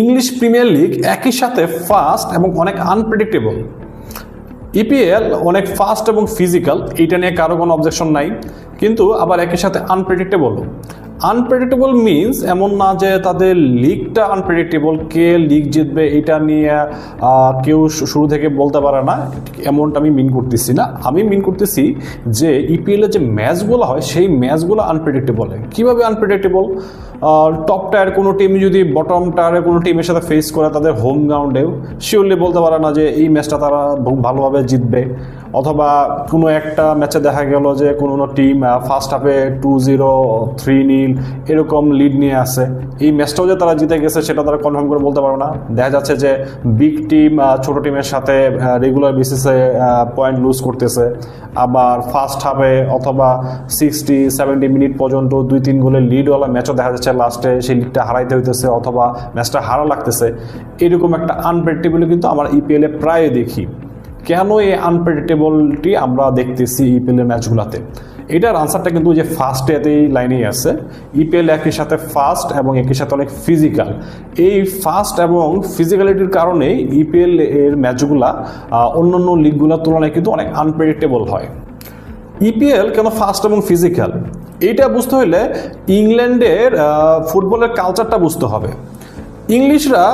English premier league একই সাথে fast এবং অনেক আনপ্রেডিক্টেবল ইপিএল অনেক ফাস্ট এবং ফিজিক্যাল এইটা নিয়ে কারও কোনো অবজেকশন নাই। কিন্তু আবার একই সাথে আনপ্রেডিক্টেবল আনপ্রেডিক্টেবল মিনস এমন না যে তাদের লিগটা আনপ্রেডিক্টেবল কে লিগ জিতবে এটা নিয়ে কেউ শুরু থেকে বলতে পারে না। এমনটা আমি মিন করতেছি না। আমি মিন করতেছি যে ইপিএলের যে ম্যাচগুলো হয়, সেই ম্যাচগুলো আনপ্রেডিক্টেবল কীভাবে আনপ্রেডিক্টেবল টপ টায়ার কোনো টিম যদি বটম টায়ারের কোনো টিমের সাথে ফেস করে তাদের হোম গ্রাউন্ডেও শিওরলি বলতে পারে না যে এই ম্যাচটা তারা ভালোভাবে জিতবে। অথবা কোনো একটা ম্যাচে দেখা গেল যে কোনো টিম ফার্স্ট হাফে টু জিরো থ্রি নীল এরকম লিড নিয়ে আসে। এই ম্যাচটাও যে তারা জিতে গেছে সেটা তারা কনফার্ম করে বলতে পারবে না। দেখা যাচ্ছে যে বিগ টিম ছোট টিমের সাথে রেগুলার বেসিসে পয়েন্ট লুজ করতেছে। আবার ফার্স্ট হাফে অথবা সিক্সটি সেভেন্টি মিনিট পর্যন্ত দুই তিন গোলের লিডওয়ালা ম্যাচও দেখা যাচ্ছে লাস্টে সেই লিডটা হারাইতে হইতেছে অথবা ম্যাচটা হারা লাগতেছে, এরকম একটা আনপ্রেডিক্টেবল কিন্তু আমরা ইপিএলে প্রায় দেখি। কেন এই আনপ্রেডিক্টেবলটি আমরা দেখতেছি ইপিএলের ম্যাচগুলোতে? এটার আনসারটা কিন্তু যে ফার্স্ট এতেই লাইনেই আছে। ইপিএল একই সাথে ফাস্ট এবং একই সাথে অনেক ফিজিক্যাল এই ফাস্ট এবং ফিজিক্যালিটির কারণে ইপিএল এর ম্যাচগুলা অন্যান্য লিগগুলোর তুলনায় কিন্তু অনেক আনপ্রেডিক্টেবল হয়। ইপিএল কেন ফাস্ট এবং ফিজিক্যাল এইটা বুঝতে হলে ইংল্যান্ডের ফুটবলের কালচারটা বুঝতে হবে। ইংলিশরা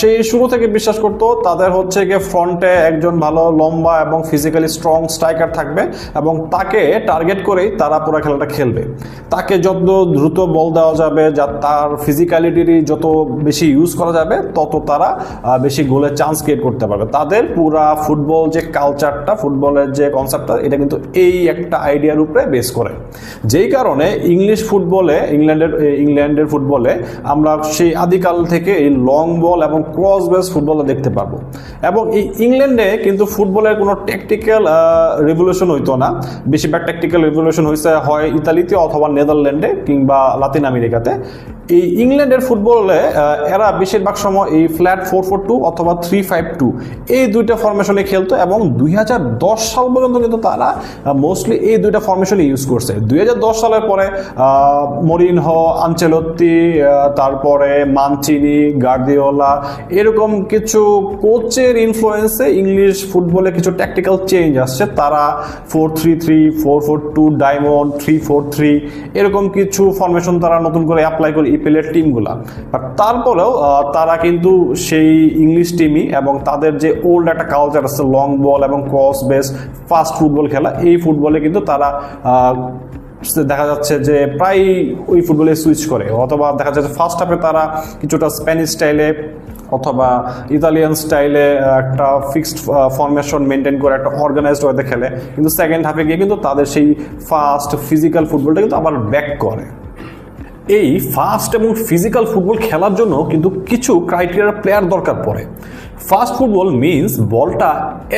সেই শুরু থেকে বিশ্বাস করতো তাদের হচ্ছে গিয়ে ফ্রন্টে একজন ভালো, লম্বা এবং ফিজিক্যালি স্ট্রং স্ট্রাইকার থাকবে এবং তাকে টার্গেট করেই তারা পুরো খেলাটা খেলবে। তাকে যত দ্রুত বল দেওয়া যাবে, যা তার ফিজিক্যালিটির যত বেশি ইউজ করা যাবে, তত তারা বেশি গোলের চান্স ক্রিয়েট করতে পারবে। তাদের পুরা ফুটবল যে কালচারটা ফুটবলের যে কনসেপ্টটা এটা কিন্তু এই একটা আইডিয়ার উপরে বেস করে। যেই কারণে ইংলিশ ফুটবলে ইংল্যান্ডের ইংল্যান্ডের ফুটবলে আমরা সেই আদিকাল থেকে এই লং বল এবং ক্রস বেস ফুটবল দেখতে পাবো। এবং এই ইংল্যান্ডে কিন্তু ফুটবলের কোনো ট্যাকটিক্যাল রেভলিউশন হইতো না। বেশিরভাগ ট্যাকটিক্যাল রেভলিউশন হয়েছে হয় ইতালিতে অথবা নেদারল্যান্ডে কিংবা লাতিন আমেরিকাতে। এই ইংল্যান্ডের ফুটবলে এরা বেশিরভাগ সময় এই ফ্ল্যাট ফোর ফোর টু অথবা থ্রি ফাইভ টু এই দুইটা ফরমেশনে খেলতো এবং দুই হাজার দশ সাল পর্যন্ত কিন্তু তারা মোস্টলি এই দুইটা ফরমেশনে ইউজ করছে। দুই হাজার দশ সালের পরে মরিনহ, আঞ্চেলত্তি তারপরে মানচিনি, গার্দিওলা এরকম কিছু কোচের ইনফ্লুয়েন্সে ইংলিশ ফুটবলে কিছু ট্যাকটিক্যাল চেঞ্জ আসছে। তারা four three three four four two diamond three four three এরকম কিছু ফরমেশন তারা নতুন করে অ্যাপ্লাই করে ইপিএলের টিমগুলা বাট তারপরেও তারা কিন্তু সেই ইংলিশ টিমই এবং তাদের যে ওল্ড একটা কালচার আছে লং বল এবং ক্রস বেস ফাস্ট ফুটবল খেলা, এই ফুটবলে কিন্তু তারা দেখা যাচ্ছে যে প্রায় ওই ফুটবলে সুইচ করে। অথবা দেখা যাচ্ছে ফার্স্ট হাফে তারা কিছুটা স্প্যানিশ স্টাইলে অথবা ইতালিয়ান স্টাইলে একটা ফিক্সড ফরমেশন মেনটেন করে একটা অর্গানাইজড ওয়েতে খেলে। কিন্তু সেকেন্ড হাফে গিয়ে কিন্তু তাদের সেই ফাস্ট ফিজিক্যাল ফুটবলটা কিন্তু আবার ব্যাক করে। এই ফাস্ট এবং ফিজিক্যাল ফুটবল খেলার জন্য কিন্তু কিছু ক্রাইটেরিয়ার প্লেয়ার দরকার পড়ে। ফাস্ট ফুটবল মিন্স বলটা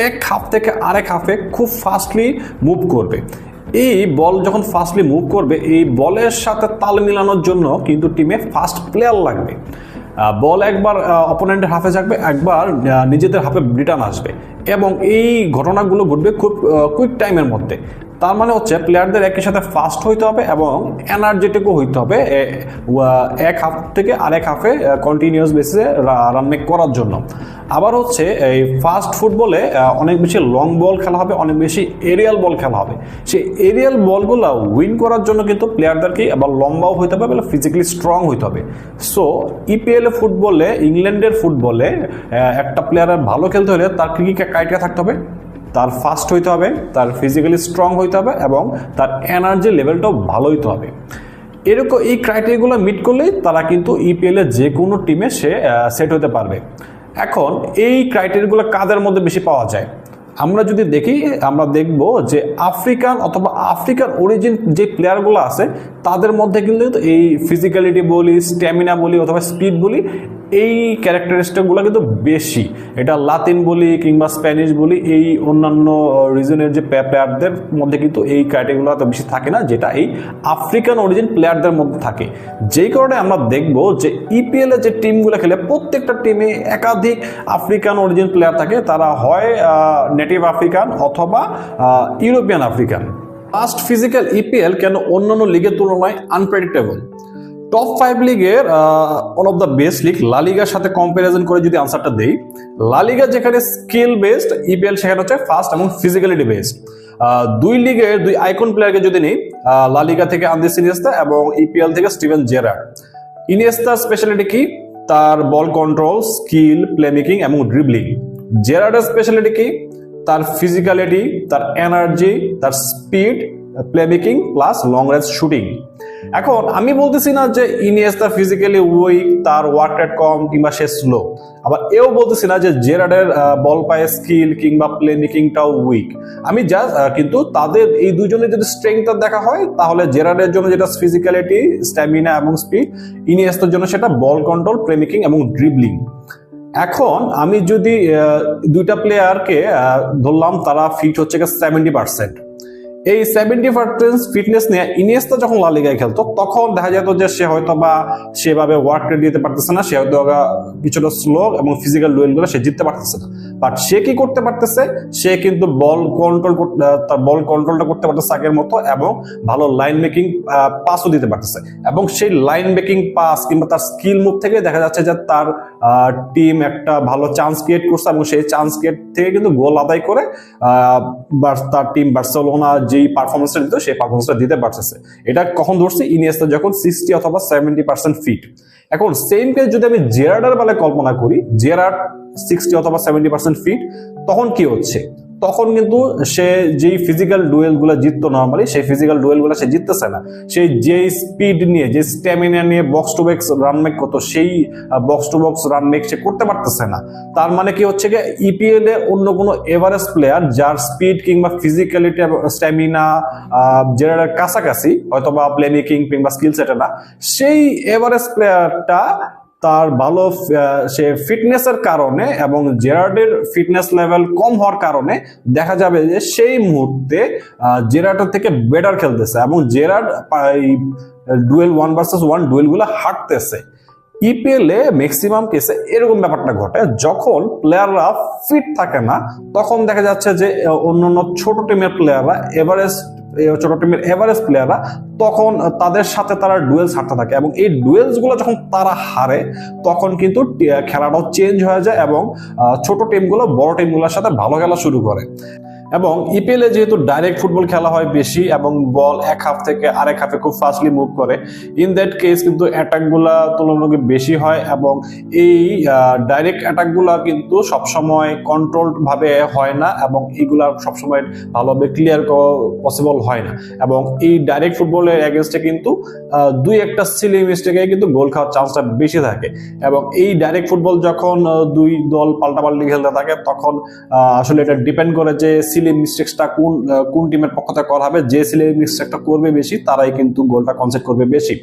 এক হাফ থেকে আরেক হাফে খুব ফাস্টলি মুভ করবে। এই বল যখন ফাস্টলি মুভ করবে, এই বলের সাথে তাল মিলানোর জন্য কিন্তু টিমে ফাস্ট প্লেয়ার লাগবে। বল একবার অপোনেন্টের হাফে যাবে একবার নিজেদের হাফে রিটার্ন আসবে। এবং এই ঘটনাগুলো ঘটবে খুব কুইক টাইমের মধ্যে। তার মানে হচ্ছে প্লেয়ারদের একই সাথে ফাস্ট হইতে হবে এবং এনার্জেটিকও হইতে হবে এক হাফ থেকে আরেক হাফে কন্টিনিউয়াস বেসিসে রান মেক করার জন্য। আবার হচ্ছে এই ফাস্ট ফুটবলে অনেক বেশি লং বল খেলা হবে, অনেক বেশি এরিয়াল বল খেলা হবে। সেই এরিয়াল বলগুলো উইন করার জন্য কিন্তু প্লেয়ারদেরকে আবার লম্বাও হইতে হবে এবং ফিজিক্যালি স্ট্রং হইতে হবে। সো ইপিএল ফুটবলে ইংল্যান্ডের ফুটবলে একটা প্লেয়ারের ভালো খেলতে হলে তার কী কী ক্রাইটেরিয়া থাকতে হবে। তার ফাস্ট হইতে হবে, তার ফিজিক্যালি স্ট্রং হইতে হবে এবং তার এনার্জি লেভেলটাও ভালো হইতে হবে। এরকম এই ক্রাইটেরিয়াগুলো মিট করলেই তারা কিন্তু ইপিএলের যে কোনো টিমে সে সেট হতে পারবে। এখন এই ক্রাইটেরিয়াগুলো কাদের মধ্যে বেশি পাওয়া যায়? আমরা যদি দেখি, আমরা দেখব যে আফ্রিকান অথবা আফ্রিকান অরিজিন যে প্লেয়ারগুলো আছে, তাদের মধ্যে কিন্তু এই ফিজিক্যালিটি বলি স্ট্যামিনা বলি অথবা স্পিড বলি এই ক্যারেক্টারিস্টিকগুলো কিন্তু বেশি। এটা লাতিন বলি কিংবা স্প্যানিশ বলি, এই অন্যান্য রিজনের যে প্লেয়ারদের মধ্যে কিন্তু এই ক্রাইটেরিয়াগুলো এত বেশি থাকে না, যেটা এই আফ্রিকান অরিজিন প্লেয়ারদের মধ্যে থাকে। যেই কারণে আমরা দেখব যে ইপিএল এর যে টিমগুলো খেলে, প্রত্যেকটা টিমে একাধিক আফ্রিকান অরিজিন প্লেয়ার থাকে। তারা হয় নেটিভ আফ্রিকান অথবা European African fast physical EPL কেন অন্যান্য লিগের তুলনায় আনপ্রেডিক্টেবল টপ ফাইভ লিগের one of the best league লালিগার সাথে কম্পারিজন করে যদি আনসারটা দেই লালিগা যেখানে স্কিল বেসড ইপিএল সেখানে হচ্ছে ফাস্ট এবং ফিজিক্যালিটি বেসড দুই লিগের দুই আইকন প্লেয়ারকে যদি নিই লালিগা থেকে আন্দিস ইনিয়েস্তা এবং ইপিএল থেকে স্টিভেন জেরার ইনিয়েস্তার স্পেশালিটি কি? তার বল কন্ট্রোল স্কিল প্লেমেকিং এবং ড্রিবলিং জেরার্ডের স্পেশালিটি কি? তার ফিজিক্যালিটি তার এনার্জি তার speed playmaking plus long range shooting এখন আমি বলতেছি না যে ইনিয়েস্তা ফিজিক্যালি উইক তার ওয়ার্ক রেট কম কিংবা সে স্লো আবার এও বলতেছি না যে জেরার্ডের বল পায়ে স্কিল কিংবা প্লে মেকিংটাও উইক আমি জাস্ট কিন্তু তাদের এই দুজনের যদি স্ট্রেংথটা দেখা হয়, তাহলে জেরার্ডের জন্য যেটা ফিজিক্যালিটি স্ট্যামিনা এবং স্পিড ইনিয়েস্তার জন্য সেটা বল কন্ট্রোল প্লে মেকিং এবং ড্রিবলিং এখন আমি যদি দুইটা প্লেয়ারকে ধরলাম তারা ফিট হচ্ছে সেভেন্টি পার্সেন্ট এই সেভেন্টি পার্সেন্ট ফিটনেস নিয়ে ইনিয়েস্তা যখন লালিগায় খেলতো, তখন দেখা যেত যে সে হয়তো বা সেভাবে ওয়ার্ক দিতে পারতেছে না, সে হয়তো কিছুটা স্লো এবং ফিজিক্যাল ডুয়েলগুলো সে জিততে পারতেছে না। বাট সে কি করতে পারতেছে? সে কিন্তু বল কন্ট্রোল তার বল কন্ট্রোলটা করতে পারতেছে আগের মতো এবং ভালো লাইন মেকিং পাসও দিতে পারতেছে। এবং সেই লাইন মেকিং পাস কিংবা তার স্কিল মুভ থেকে দেখা যাচ্ছে যে তার টিম একটা ভালো চান্স ক্রিয়েট করছে এবং সেই চান্স ক্রিয়েট থেকে কিন্তু গোল আদায় করে তার টিম বার্সেলোনা যেই পারফরমেন্সটা দিত, সেই পারফরমেন্সটা দিতে পারতেছে। এটা কখন ধরছি? ইনিয়েস্তা যখন সিক্সটি অথবা সেভেন্টি পার্সেন্ট ফিট এখন সেম কেস যদি আমি জেরার্ডের বেলায় কল্পনা করি, জেরার্ড সিক্সটি অথবা সেভেন্টি পার্সেন্ট ফিট তখন কি হচ্ছে? তখন কিন্তু সে যেই ফিজিক্যাল ডুয়েলগুলো জিততো নর্মালি সেই ফিজিক্যাল ডুয়েলগুলো সে জিততেছে না। সেই যে স্পিড নিয়ে যে স্ট্যামিনা নিয়ে box to box run make করতো, সেই box to box run make সে করতে পারতেছে না। তার মানে কি হচ্ছে গিয়ে ইপিএল এ অন্য কোনো এভারেজ প্লেয়ার যার স্পিড কিংবা ফিজিক্যালিটি স্ট্যামিনা যেটার কাছাকাছি হয়তো বা প্লে মেকিং কিংবা স্কিল সেটে না, সেই এভারেজ প্লেয়ারটা তার ভালো সে ফিটনেসের কারণে এবং জেরার্ডের ফিটনেস লেভেল কম হওয়ার কারণে দেখা যাবে যে সেই মুহূর্তে জেরার্ডের থেকে বেটার খেলতেছে এবং Gerrard duel one versus one ডুয়েলগুলো হাঁটতেছে ইপিএল ম্যাক্সিমাম কেসে এরকম ব্যাপারটা ঘটে, যখন প্লেয়াররা ফিট থাকে না, তখন দেখা যাচ্ছে যে অন্যান্য ছোট টিমের প্লেয়াররা এভারেজ ছোট টিমের এভারেজ প্লেয়াররা তখন তাদের সাথে তারা ডুয়েলস হারতে থাকে এবং এই ডুয়েলসগুলো যখন তারা হারে, তখন কিন্তু খেলাটাও চেঞ্জ হয়ে যায় এবং ছোট টিমগুলো বড় টিমগুলোর সাথে ভালো খেলা শুরু করে। এবং ইপিএল এ যেহেতু ডাইরেক্ট ফুটবল খেলা হয় বেশি এবং বল এক হাফ থেকে আরেক হাফে খুব ফাস্টলি মুভ করে ইন দ্যাট কেস কিন্তু অ্যাটাকগুলা তুলনামূলক বেশি হয় এবং এই ডাইরেক্ট অ্যাটাকগুলা কিন্তু সবসময় কন্ট্রোলড ভাবে হয় না এবং এইগুলা সবসময় ভালোভাবে ক্লিয়ার পসিবল হয় না। এবং এই ডাইরেক্ট ফুটবলের এগেনস্টে কিন্তু দুই একটা সিলি মিস্টেকে কিন্তু গোল খাওয়ার চান্সটা বেশি থাকে। এবং এই ডাইরেক্ট ফুটবল যখন দুই দল পাল্টাপাল্টি খেলতে থাকে, তখন আসলে এটা ডিপেন্ড করে যে সিলি মিস্টেক্সটা কোন কোন টিমের পক্ষ থেকে করা হবে, যে সিলি মিস্টেকটা করবে বেশি, তারাই কিন্তু গোলটা কনসেপ্ট করবে বেশি।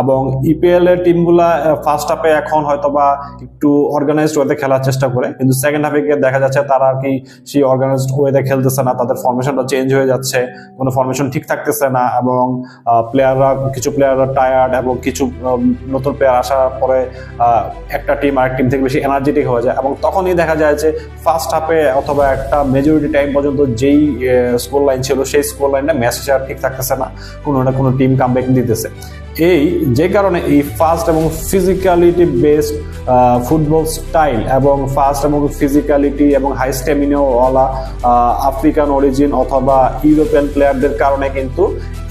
এবং ইপিএল এর টিমগুলা ফার্স্ট হাফে এখন হয়তো বা একটু অর্গানাইজড ওয়েতে খেলার চেষ্টা করে, কিন্তু সেকেন্ড হাফে গিয়ে দেখা যাচ্ছে তারা আর কি সেই অর্গানাইজড ওয়েতে খেলতেছে না, তাদের ফরমেশনটা চেঞ্জ হয়ে যাচ্ছে, কোনো ফরমেশন ঠিক থাকতেছে না, এবং প্লেয়াররা কিছু প্লেয়াররা টায়ার্ড এবং কিছু নতুন প্লেয়ার আসার পরে একটা টিম আরেক টিম থেকে বেশি এনার্জেটিক হয়ে যায়। এবং তখনই দেখা যায় যে ফার্স্ট হাফে অথবা একটা মেজরিটি টাইম পর্যন্ত যেই স্কোর লাইন ছিল, সেই স্কোর লাইনটা ম্যাচ আর ঠিক থাকতেছে না। কোনো না কোনো টিম কামব্যাক দিতেছে। এই যে কারণে এই ফাস্ট এবং ফিজিক্যালিটি বেসড ফুটবল স্টাইল এবং ফাস্ট এবং ফিজিক্যালিটি এবং হাই স্ট্যামিনাওয়ালা আফ্রিকান অরিজিন অথবা ইউরোপিয়ান প্লেয়ারদের কারণে কিন্তু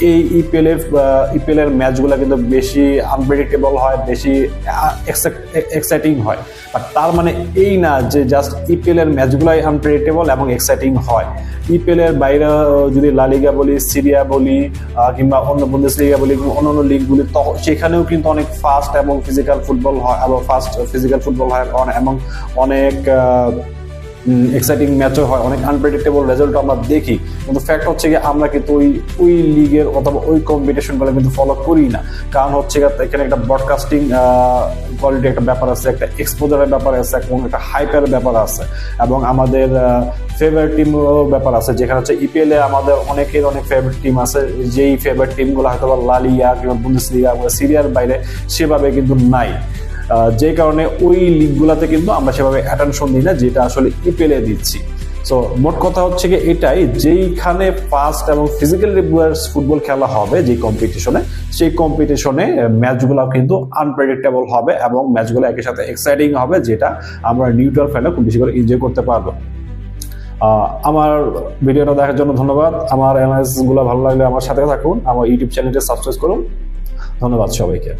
এই ইপিএল এর ম্যাচগুলো কিন্তু বেশি আনপ্রেডিক্টেবল হয় বেশি এক্সাইটিং হয়। বাট তার মানে এই না যে জাস্ট ইপিএল এর ম্যাচগুলাই আনপ্রেডিক্টেবল এবং এক্সাইটিং হয়। ইপিএলের বাইরে আহ, যদি লালিগা বলি সিরিয়া বলি কিংবা অন্য বন্দেশ লিগা বলি অন্য অন্যান্য লিগগুলি তখন সেখানেও কিন্তু অনেক ফাস্ট এবং ফিজিক্যাল ফুটবল হয় ফাস্ট ফিজিক্যাল ফুটবল হয় এবং অনেক এক্সাইটিং ম্যাচও হয়, অনেক আনপ্রেডিক্টেবল রেজাল্ট আমরা দেখি। কিন্তু ফ্যাক্ট হচ্ছে কি আমরা কিন্তু ওই ওই লিগের অথবা ওই কম্পিটিশনগুলো কিন্তু ফলো করি না। কারণ হচ্ছে গিয়ে এখানে একটা ব্রডকাস্টিং কোয়ালিটি একটা ব্যাপার আছে, একটা এক্সপোজারের ব্যাপার আছে, এবং একটা হাইপের ব্যাপার আছে। এবং আমাদের ফেভারিট টিমেরও ব্যাপার আছে, যেখানে হচ্ছে ইপিএল এ আমাদের অনেকের অনেক ফেভারিট টিম আছে। যেই ফেভারিট টিমগুলো হয়তো লালিয়া কিংবা বুন্দেসলিগা বা সিরিয়ার বাইরে সেভাবে কিন্তু নাই। যে কারণে ওই লিগগুলোতে কিন্তু আমরা সেভাবে অ্যাটেনশন দিই না, যেটা আসলে ইপিএল দিচ্ছি। সো মোট কথা হচ্ছে কি এটাই, যেইখানে ফাস্ট এবং ফিজিক্যাল রিভিউয়ার্স ফুটবল খেলা হবে যে কম্পিটিশনে সেই কম্পিটিশনে ম্যাচগুলো কিন্তু আনপ্রেডিক্টেবল হবে এবং ম্যাচগুলো একই সাথে এক্সাইটিং হবে, যেটা আমরা নিউট্রাল ফ্যানে খুব বেশি করে এনজয় করতে পারব। আমার ভিডিওটা দেখার জন্য ধন্যবাদ। আমার অ্যানালাইসিসগুলো ভালো লাগলে আমার সাথে থাকুন, আমার ইউটিউব চ্যানেলটি সাবস্ক্রাইব করুন। ধন্যবাদ সবাইকে।